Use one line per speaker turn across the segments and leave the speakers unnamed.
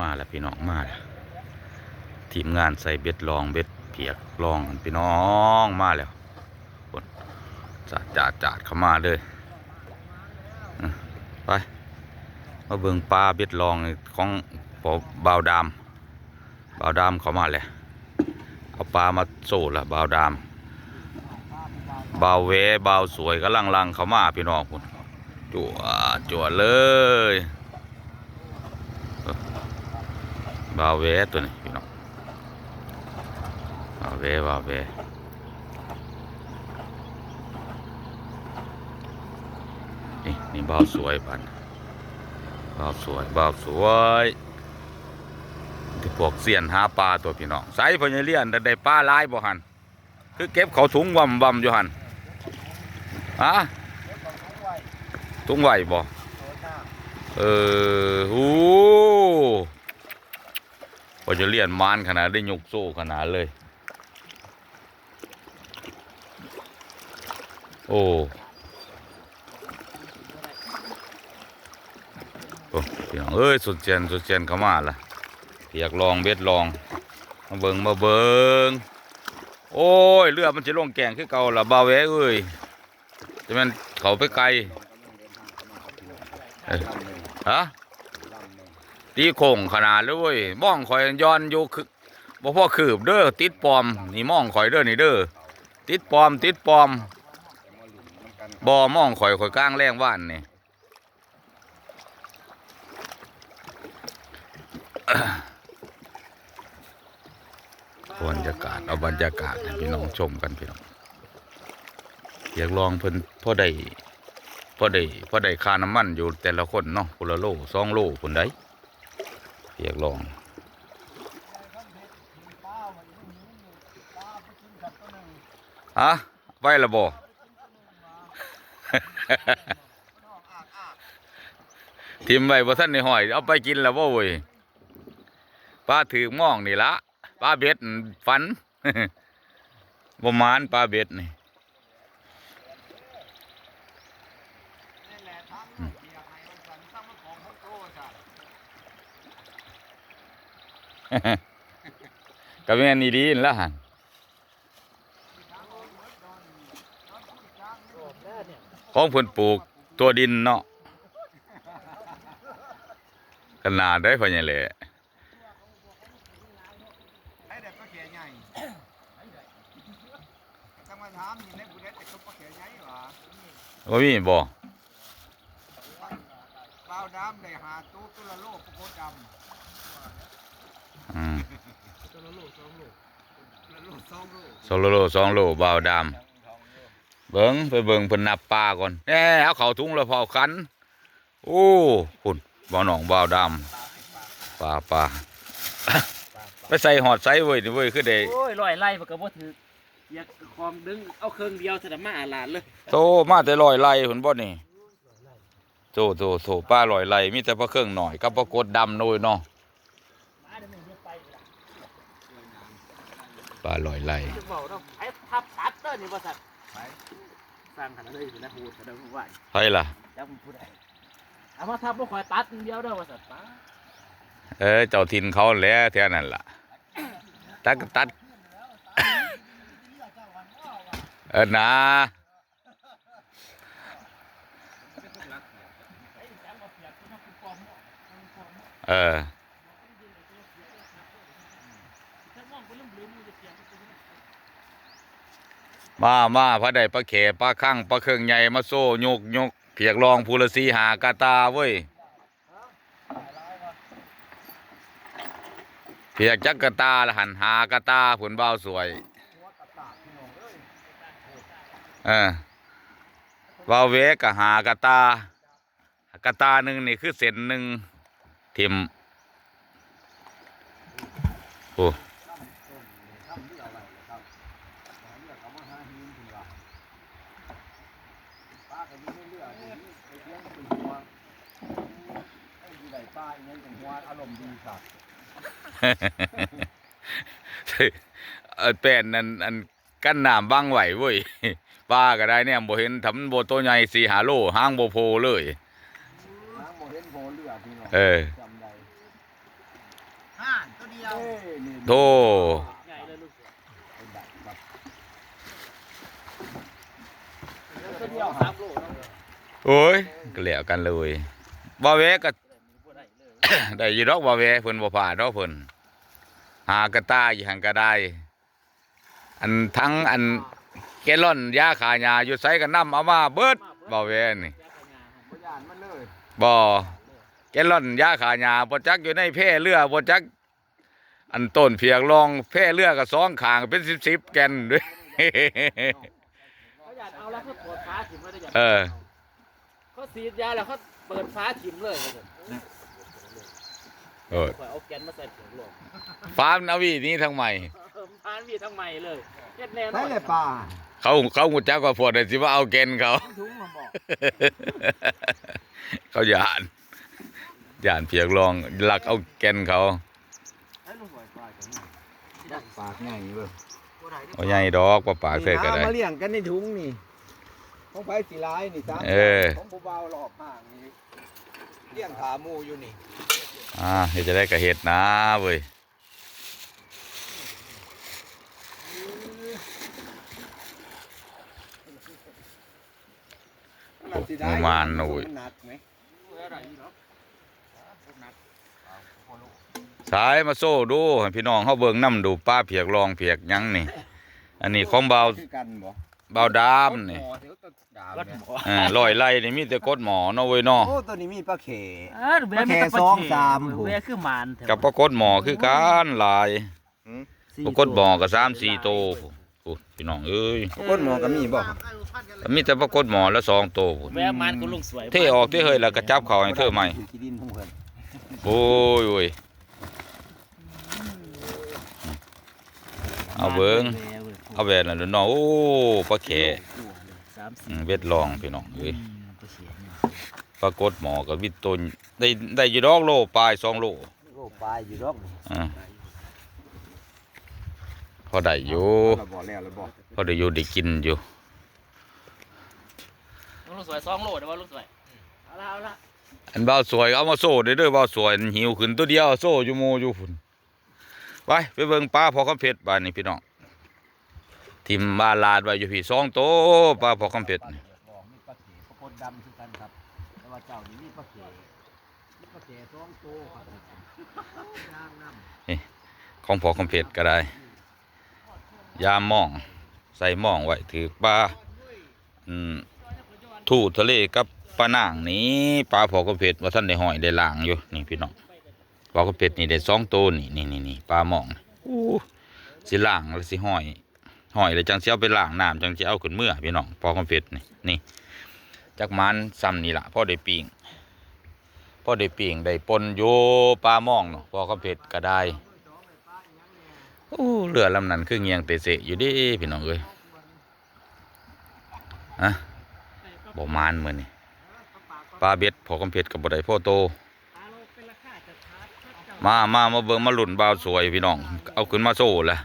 มาแล้วพี่น้องมาแล้วทีมงานใส่เบ็ดลองเบ็ดเพียกลองพี่น้องมาแล้วคนจัดจัดจัดเข้ามาเลยไปมาเบิ่งปลาเบ็ดลองของปอบาวดามบาวดามเขามาเลยเอาปลามาโซ่ละบาวดามบาวเวบาวสวยกำลังลังเขามาพี่น้องคุณจั่วจั่วเลย บาวเวตัวนี้พี่น้องบาวเวบาวเวนี่นี่บาวสวยปันบาวสวยบาวสวยที่พวกเสียนหาปลาตัวพี่น้องใส่พญเลียนแต่ได้ปลาหลายบ่หันคือเก็บเขาถุงวำวำอยู่หันฮะถุงไหวบ่เออหู พอจะเลียนม้านขนาดได้ยกโซ่ขนาดเลย โอ้โอ้พี่น้องเอ้ยสุดเจนสุดเจนเข้ามาละอยากลองเบ็ดลอง มาเบิงมาเบิงโอ้ยเรือมันจะลงแกงคือเก่าละบาวแวเอ้ยจะมันเขาไปไกลฮะ ตีโค้งขนาดเลยเว้ยมองข่อยย้อนอยู่คือบ่พ่อคืบเด้อติดปลอมนี่มองข่อยเด้อนี่เด้อติดปลอมติดปลอมบ่มองข่อยข่อยกลางแรงว่านนี่บรรยากาศเอาบรรยากาศให้พี่น้องชมกันพี่น้องอยากลองเพิ่นพ่อได้พอได้พอได้ค่าน้ำมันอยู่แต่ละคนเนาะคนละโลสองโลคนใด อยากลองฮะไปละบ่ทิมไว้บ่ท่านในหอย เอาไปกินแล้วบ่เว้ยปลาถือม่องนี่ละปลาเบ็ดฟันบ่มานปลาเบ็ดนี่ ก็แม่นอี่ดีนั่นละหันของเพิ่นปลูกตัวดินเนาะขนาดได้พอใหญ่แหละ
ให้เด็กก็เขียใหญ่จังมามีบุเรตเด็กก็เขียใหญ่หรอ
บ่มีบ่
เปล่าดำได้หาตู้ตุลโลกโคดำ
อืม
ตุละโลสองโลตุละโลสองโล
สองโลสองโลบ่าวดำเบิ่งไปเบิ่งเพิ่นนับปลาก่อนแหน่เอาเข้าถุงแล้วพอคันโอ้พุ่นบ่าวหนองบ่าวดำปลาปลาไปใส่หอดใส่เว้ยนี่เว้ยคือได้
โอ้ยลอยไล่มันก็บ่ถืออยากคลองดึงเอาเครื่องเดียวสนามมาอาลาดเลย
โตมาแต่ลอยไหลพุ่นบ่นี่โตโตโตป้าลอยไหลมีแต่พระเครื่องหน่อยกับพระกดดำโนยเนาะ ปลาลอยไหล
จะบอกเนาะไอ้ทับตัดเตอร์นี่บ่สัตว์สร้างขนาดเลยอยู่นะโหดกระดังไหว
ไผล่ะ
จำผู้ใดเอามาทับบ่คอยตัดอย่างเดียวเด้อว่าสัตว์ป้า
เออเจ้าถิ่นเขาแหล้วแท่นั้นล่ะตัดก็ตัดเออนะเออ มามาพระใดพระเขปลาข้างปลาเครื่องใหญ่มาโซ่ยกยกเพียกรองภูรสีหากาตาเว้ยเพียกจักกะตาละหันหากะตาผลเบาสวยเออเบาเวกะหากะตากะตาหนึ่งนี่คือเส้นหนึ่งทิมโอ้
ป้าก็มีเรื่อยๆไอ้เลี้ยงเป็นหัวไอ้ยี่ไหล ป้าอีนั้นเป็นหัวอารมณ์ดีครับ
เออแป้นนั่นอันกั้นน้ำบังไหวเว้ยป้าก็ได้เนี่ยบ่เห็นทำโบโตวใหญ่สี่หาโลห้างโบโพเลย
น้ำโมเห็นโบเลือดพี่น้อง
เออ
จำได้เอ้ยนี่
โธ่
ใหญ่เลยลูกเสือ
เอาดักครับ
ตัวเดียวสามโลเนาะ
โอ้ยก็แล้วกันเลยบ่แวก็
บ่ ได้เลย
ได้อยีดอกบ่แวเพิ่นบ่ผ่าดอกเพิ่นหากระตายอยู่หันก็ได้ อันทั้งอันแกลลอนยาขายาอยู่ไสก็นำเอามาเบิดบ่แวนี่
ยาขยา
บ่ย่านมันเลย
บ่แกลลอนยาขายาบ่จักอยู่ในแพร่เรือบ่จัก อันต้นเพียกลองแพร่เรือก็สองข้างเป็น10ๆแกนด้วย
เขาอยากเอาแล้วเขาเปิดฟ้าถิ่มไม่ได้อยาก
เออ
เขาสีดยาแล้วเขาเปิดฟ้าถิ่มเลย เขาจะ
เออ
ข่อยเอาแกนมาใส่ถุงลม
ฟาร์มนาวีนี้ทั้งใหม่
พานมีทั้งใหม่เลยเฮ็ดแน่นอ
ใช่
น
เลยป่า
เขาเขาหูจักว่าพวกนั้นสิว่าเอาแกนเขา
ถุงมาบอก
เขาหยานหยานเพียกลองหลักเอาแกนเขา
ไอ้ลุงปล่อยปลาจังดักปากง่ายเว้ย
เอาใหญ่ดอกว่าปากใส่ก็ได้
นี่นะมาเลี้ยงกันในถุงนี่ของไผสิร้ายนี่สาม
เออ
ของผู้เบาหลอกห่างนี่เลี้ยงขาหมูอยู่นี่
อ่าเฮ็ดจะได้กระเฮ็ดนะเว้ย
มันสิได้
ประมาณโอ้ย
มันหนักไหม
สายมาโซ่ดูให้พี่น้องเฮาเบิ่งนํดูป้าเพียกลองเพียกหยังนี่ อันนี้ของเบา
คือกันบ่
เบาดามนี่
หมอเดี๋ยวต้นดาว
วัด
เนี่ย
หมอ
อ่าร้อยไร่นี่มีแต่กดหมอเนาะเว้ยเนาะ
โอ้ตัวนี้มีปลาเข
เออเวมีแต่
แค่สองสาม
เวคือหมานแถว
กับปรากฏหมอคือกันหลาย
สี่
ปรากฏหมอก็3 4โตโอ้พี่น้องเอ้ย
ปลากฏหมอก็มีบ่
มีแต่ปรากฏหมอละสองโตพุ่น
แวหมานก็ลุงสวย
เทออกที่เฮ้ยแล้วก็จับเขาให้เธอใหม่
คือขี้ดินของเพิ่น
โอ้ยโอ้ยเอาเบิ้ง เอาแหวนนั่นเด้อเนาะโอ้ปลาแข
สามสี่
อืมเวทลองพี่น้องเอ้ย
ก็เสียเนี่ย
ปรากฏหมอกับวิตตนได้ได้อยู่ดอกโลปลายสองโล
โอ้ปลายอยู่ดอกนี่
อ่าพอได้อยู่
เราบ่แล้วเราบ่
พอได้อยู่ได้กินอยู่
ลุงสวยสองโลเดี๋ยวว่าลุงสวยเอาละเอาละ
อันบ่าวสวยเอามาโซ่เด้อเด้อบ่าวสวยหิวขึ้นตัวเดียวโซ่อยู่โมอยู่พุ่นไปไปเบิ่งปลาพอคำเพชรบ้านนี้พี่น้อง ทิมบ้านลาดไว้อยู่พี่สองโตปลาพอคำเพชรนี่
บอมีปลาเขปลากฏดำคือกันครับแต่ว่าเจ้านี่มีปลาเขมีปลาเขสองตัวครับย่างน้ำ
ของพอคำเพชรก็ได้ ยามมองใส่มองไว้ถือปลาอืมทูทะเลกับปลานางนี้ปลาพอคำเพชรว่าท่านได้หอยได้ล่างอยู่นี่พี่น้องพอคำเพชรนี่ได้สองตัวนี่นี่นี่นี่ปลาหมองอู้สิล่างแล้วสิหอย หอยแล้วจังเสิเอาไปล่างน้ำจังสิเอาขึ้นเมื่อพี่น้องพอคำเพชรนี่นี่จักมันซ้ำนี่ละพ่อได้ปิงพ่อได้ปิงได้ปนโยปลาหมองเนาะพอคำเพชรก็ได้โอ้เรือลำนั้นคือเงียงเตะเสะอยู่ดิพี่น้องเอ้ยฮะบ่มานมื้อนนี่ปลาเบ็ดพอกำเพชรกับบ่ได้พ่อโตมามามาเบิ่งมาหลุนบ่าวสวยพี่น้อง เอาขึ้นมาโซ่ละ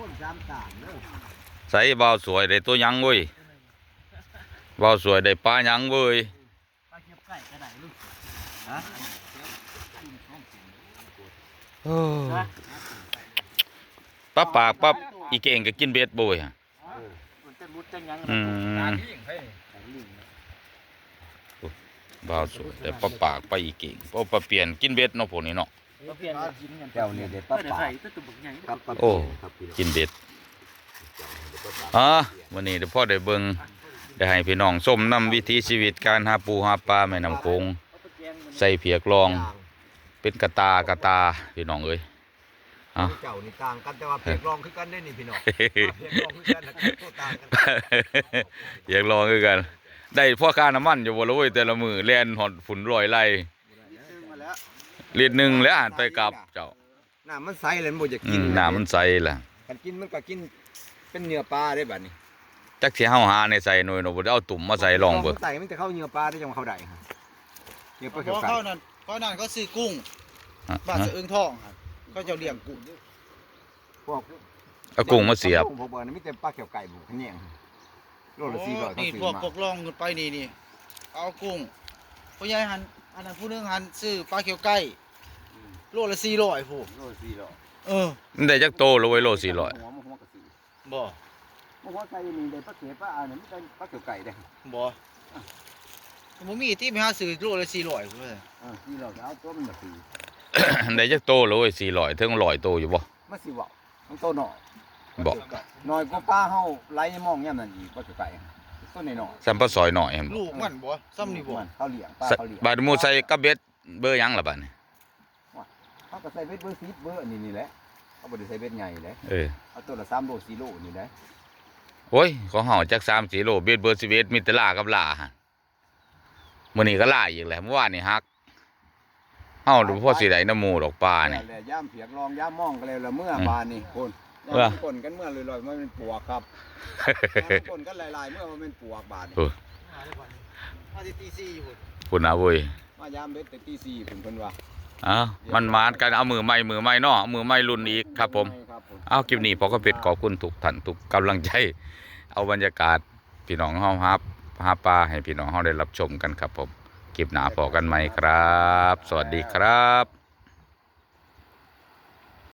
คนสามต่างเด้
อ
ใส่บาสวยได้ตัวยังเว้ยบาสวยได้ปลายังเว้ย
ปลาเก็บไก่ก็ได้ลุง
ฮะ
ปลาปากปลาอีเก่งก็กินเบ็ดบ่เว้ยฮะอืมบ่าวสวยได้ปลาปากปลาอีเก่งปลาปลาเปลี่ยนกินเบ็ดเนาะพวกนี้เนาะ
เราเปลี่ยนกินกัน
เจ้านี่ได้ปลา
เดี๋ยว
ปา
ใส่
ก
ตัวตุ่มใหญ่
ครับปลา
โอ้
ครับพี่น้อง
กินเบ็ดอ่าวันนี้เดี๋ยวพ่อได้เบิ่งได้ให้พี่น้องส้มนำวิถีชีวิตการหาปูหาปลาแม่น้ำโขงใส่เพียกลอง เป็นกระตากระตาพี่น้องเอ้ยอะ
เจ้านี่ต่างกันแต่ว่าเพียกรองคือกันได้นี่พี่น้องเพียกรองคือกันนะตัวต่างกัน
อยากลองคือกัน ได้พ่อค่าน้ำมันอยู่บ่ละเว้ยแต่ละมือแล่นหอดฝุ่นลอยไล่
ซึ่งมาแล้ว
ลิตรหนึงแล้วอ่านไปกลับเจ้า
น้ำมันใสเลยมันบ่จะ
อื
กิน
มน้ำมันใสล่ะ
กันกินมันก็กินเป็นเนื้อปลาได้บัดนี้
จักสิเฮาหาในใส่หน่วยเนาะบ่ได้เอาตุ่มมาใส่ลองเบิ่ง
ใส่มันจะเข้าเนื้อปลาได้จังเขาได้ฮะเนื้อปลา
เพ
เขียว
ราะ
ไก่
เขานั่นเพราะนั่นเขาซื้อกุ้งบ้านสะอึงทองครับเขาจะเลี้ยงกุ้ง
พวก
เอากุ้งมาเสียบ
ผมบอกนะมีแต่ปลาเขียวไก่บุกขะแยงโลละสี่ร้อยเขา
นี่
ซื้อ
พวก
มา
พวกล่องขึ้นไปนี่นี่เอากุ้งผู้ใหญ่หัน อันนั้นผู้หนึงหันซื้อปลาเขียวไก่โลละ400ผู้
โลสี่โล
เออ
มันได้จักโตโลไว้โลสี่ร้อย
หัวมันหัวกระสี
บ่
มันหัวไก่นี่ได้ปลาเข็บปลาอ่านี่มันเป็นปลาเขียวไก่ได้
บ่บ่มีที่ไปหาซื้อโลละ400พุ่น
อ่าสี่โลก็เอาตัวมันมาสี
ได้จักโตโลไว้สี่ร้อยถึงร้อยโตอยู่บ่
มันสิเว้ามันโตหน่อย
บอก
น้อยกว่าปลาเฮาไหลมองย่ำนั่นอีกปลาเขียวไก่ ตัวน้อยๆ
สัมปะซอยหน่อยหั่นบ่
ลูกมันบ่ซ้ำนี่บ่
มันเขาเลี้ยงปลา
ใส่
เขาเลี้ยง
บาดหมูใส่กับเบ็ดเบอร์หยังล่ะบัดนี้
เขาก็ใส่เบ็ดเบอร์สิบเบอร์อันนี้นี่แหละเขาบ่ได้ใส่เบ็ดใหญ่เลย
เออ
เอาตัวละสามโลสี่โลนี่แหละ
โอ้ยของเฮาจัก3 4โลเบ็ดเบอร์11มีแต่ลากับลาหั่นมื้อนี้ก็ลาอีกแหละเมื่อวานนี่ฮักเฮาดูพอสิได้น้ำหมูดอกปลานี่
แหละย่ามเพียกลองย่ามมองกันเลยละเมื่อ
อืม
บานนี่คน
เออ
ย่ามคนกันเมื่อลอยๆมันเป็นปวกครับย่ามคนกันหลายๆเมื่อมันเป็นปวกบานนี่
เออ
มาที่ตี4อยู่พุ่น
พุ่นน่ะเว้ย
มายามเบ็ดแต่ตีสี่ผมเพิ่นว่า
เอ้ามันมาดกันเอามือใหม่มือใหม่เนาะมือใหม่รุ่นอีกครับ ผม
ครับผม
เอาคลิปนี้พอก็เป็ดขอบคุณทุกท่านทุกกำลังใจ เอาบรรยากาศพี่น้องเฮาฮับหาปลาให้พี่น้องเฮาได้รับชมกันครับผมคลิปหน้าพอกันใหม่ครับ สวัสดีครับ